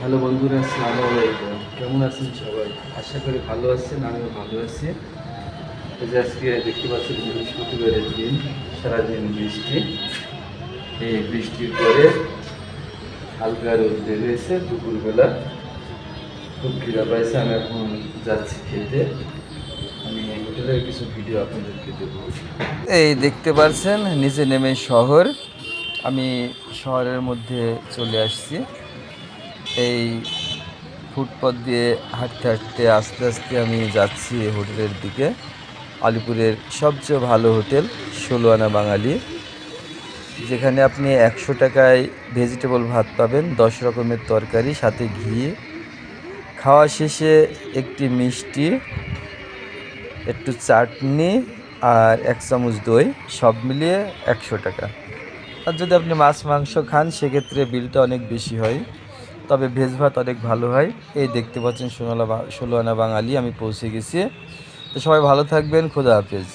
Hello বন্ধুরা, আসসালামু আলাইকুম। কেমন আছেন সবাই? আশা করি ভালো আছেন, আমিও ভালো আছি। এই যে আজকে দেখতে পাচ্ছি বৃহস্পতিবারের দিন, সারাদিন বৃষ্টি। এই বৃষ্টির পরে হালকা রোদ বেরিয়েছে দুপুরবেলা খুব খিদা পাইছে, আমি এখন যাচ্ছি খেতে। আমি হোটেলের কিছু ভিডিও আপনাদেরকে দেবো। এই দেখতে পাচ্ছেন, নিচে নেমে শহর। আমি শহরের মধ্যে চলে আসছি। এই ফুটপথ দিয়ে হাঁটতে হাঁটতে আস্তে আস্তে আমি যাচ্ছি হোটেলের দিকে। আলিপুরের সবচেয়ে ভালো হোটেল ষোলো আনা বাঙালি। যেখানে আপনি একশো টাকায় ভেজিটেবল ভাত পাবেন, দশ রকমের তরকারি, সাথে ঘি। খাওয়া শেষে একটি মিষ্টি, একটু চাটনি আর এক চামচ দই, সব মিলিয়ে একশো টাকা। আর যদি আপনি মাছ, মাংস খান, সেক্ষেত্রে বিলটা অনেক বেশি হয়। তবে ভেজ ভাত অনেক ভালো হয়। এই দেখতে পাচ্ছেন সোনালা ষোলো আনা বাঙালি, আমি পৌঁছে গেছি। তো সবাই ভালো থাকবেন, খোদা হাফেজ।